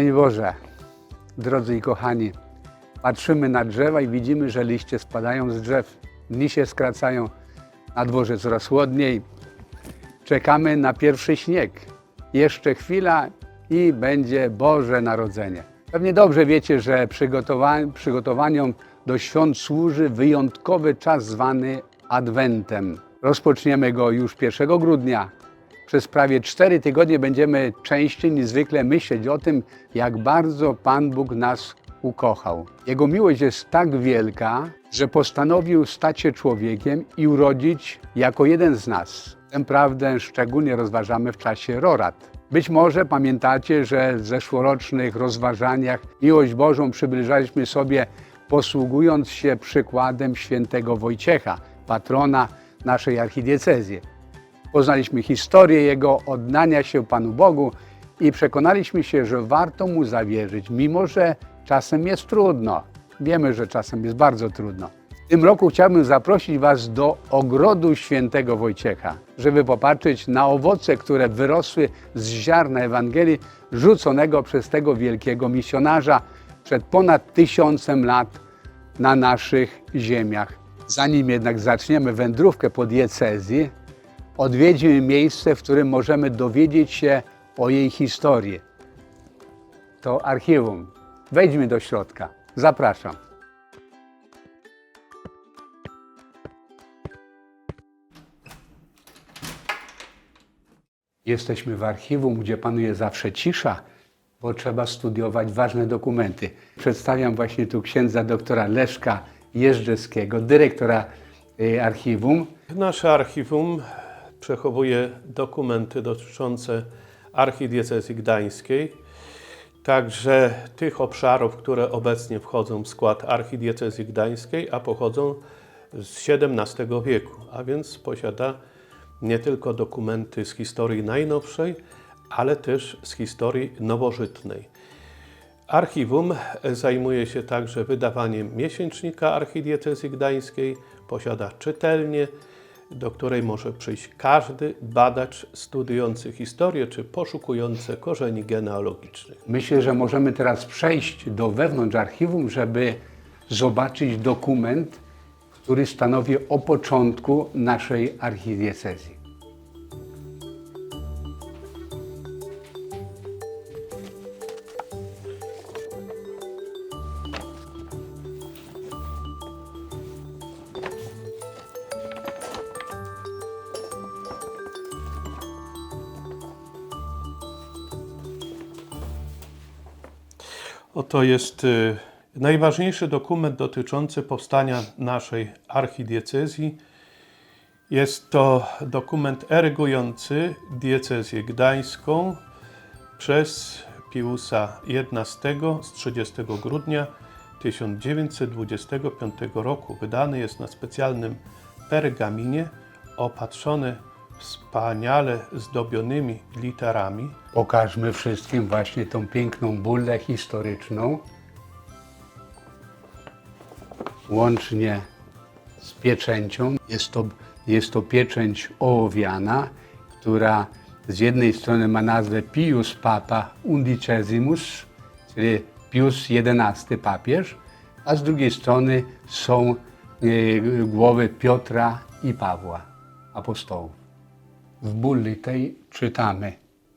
Szczęść Boże, drodzy i kochani, patrzymy na drzewa i widzimy, że liście spadają z drzew, dni się skracają, na dworze coraz chłodniej. Czekamy na pierwszy śnieg. Jeszcze chwila i będzie Boże Narodzenie. Pewnie dobrze wiecie, że przygotowa- przygotowaniom do świąt służy wyjątkowy czas zwany Adwentem. Rozpoczniemy go już 1 grudnia. Przez prawie cztery tygodnie będziemy częściej niż zwykle myśleć o tym, jak bardzo Pan Bóg nas ukochał. Jego miłość jest tak wielka, że postanowił stać się człowiekiem i urodzić jako jeden z nas. Tę prawdę szczególnie rozważamy w czasie Rorat. Być może pamiętacie, że w zeszłorocznych rozważaniach miłość Bożą przybliżaliśmy sobie posługując się przykładem świętego Wojciecha, patrona naszej archidiecezji. Poznaliśmy historię jego oddania się Panu Bogu i przekonaliśmy się, że warto mu zawierzyć, mimo że czasem jest trudno. Wiemy, że czasem jest bardzo trudno. W tym roku chciałbym zaprosić Was do ogrodu świętego Wojciecha, żeby popatrzeć na owoce, które wyrosły z ziarna Ewangelii rzuconego przez tego wielkiego misjonarza przed ponad tysiącem lat na naszych ziemiach. Zanim jednak zaczniemy wędrówkę po diecezji, odwiedzimy miejsce, w którym możemy dowiedzieć się o jej historii. To archiwum. Wejdźmy do środka. Zapraszam. Jesteśmy w archiwum, gdzie panuje zawsze cisza, bo trzeba studiować ważne dokumenty. Przedstawiam właśnie tu księdza doktora Leszka Jeżdżewskiego, dyrektora y, archiwum. Nasze archiwum przechowuje dokumenty dotyczące archidiecezji gdańskiej, także tych obszarów, które obecnie wchodzą w skład archidiecezji gdańskiej, a pochodzą z XVII wieku, a więc posiada nie tylko dokumenty z historii najnowszej, ale też z historii nowożytnej. Archiwum zajmuje się także wydawaniem miesięcznika archidiecezji gdańskiej, posiada czytelnię, do której może przyjść każdy badacz studiujący historię czy poszukujący korzeni genealogicznych. Myślę, że możemy teraz przejść do wewnątrz archiwum, żeby zobaczyć dokument, który stanowi o początku naszej archidiecezji. Oto jest y, najważniejszy dokument dotyczący powstania naszej archidiecezji. Jest to dokument erygujący diecezję gdańską przez Piusa XI z 30 grudnia 1925 roku. Wydany jest na specjalnym pergaminie, opatrzony wspaniale zdobionymi literami. Pokażmy wszystkim właśnie tą piękną bullę historyczną, łącznie z pieczęcią. Jest to, jest to pieczęć ołowiana, która z jednej strony ma nazwę Pius Papa Undicesimus, czyli Pius XI papież, a z drugiej strony są e, głowy Piotra i Pawła, apostołów. W bulli tej czytamy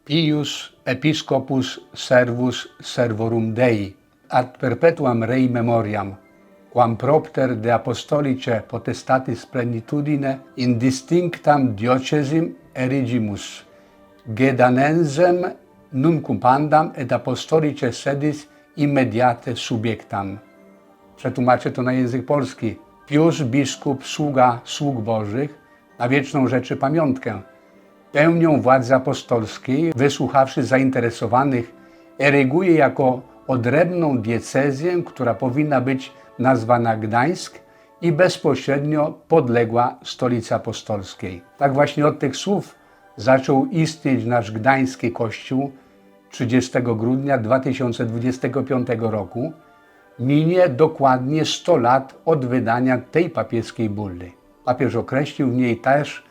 Pius episcopus servus servorum Dei ad perpetuam rei memoriam quam propter de apostolice potestatis plenitudine in distinctam diocesim erigimus gedanensem nunc pandam et apostolice sedis immediate subiectam. Przetłumaczę to na język polski. Pius, biskup, sługa sług bożych, na wieczną rzeczy pamiątkę. Pełnią władzy apostolskiej, wysłuchawszy zainteresowanych, eryguje jako odrębną diecezję, która powinna być nazwana Gdańsk i bezpośrednio podległa stolicy apostolskiej. Tak właśnie od tych słów zaczął istnieć nasz gdański kościół 30 grudnia 2025 roku. Minie dokładnie 100 lat od wydania tej papieskiej bully. Papież określił w niej też,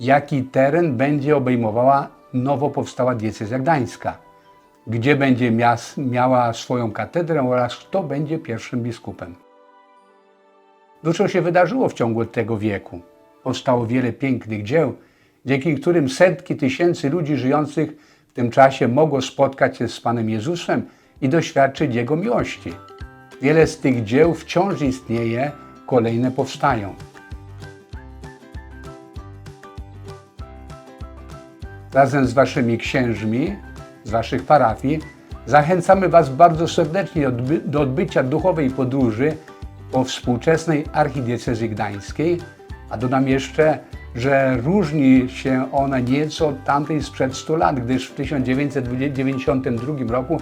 jaki teren będzie obejmowała nowo powstała diecezja gdańska. gdzie będzie mias, miała swoją katedrę oraz kto będzie pierwszym biskupem. Dużo się wydarzyło w ciągu tego wieku. Powstało wiele pięknych dzieł, dzięki którym setki tysięcy ludzi żyjących w tym czasie mogło spotkać się z Panem Jezusem i doświadczyć Jego miłości. Wiele z tych dzieł wciąż istnieje, kolejne powstają. Razem z Waszymi księżmi, z Waszych parafii, zachęcamy Was bardzo serdecznie do odbycia duchowej podróży po współczesnej archidiecezji gdańskiej, a dodam jeszcze, że różni się ona nieco od tamtej sprzed 100 lat, gdyż w 1992 roku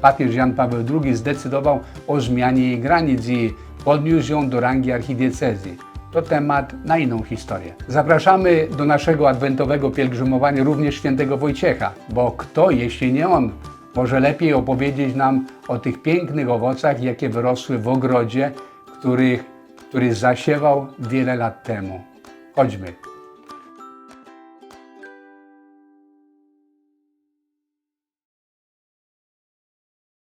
papież Jan Paweł II zdecydował o zmianie jej granic i podniósł ją do rangi archidiecezji. To temat na inną historię. Zapraszamy do naszego adwentowego pielgrzymowania również świętego Wojciecha, bo kto, jeśli nie on, może lepiej opowiedzieć nam o tych pięknych owocach, jakie wyrosły w ogrodzie, których, który zasiewał wiele lat temu. Chodźmy.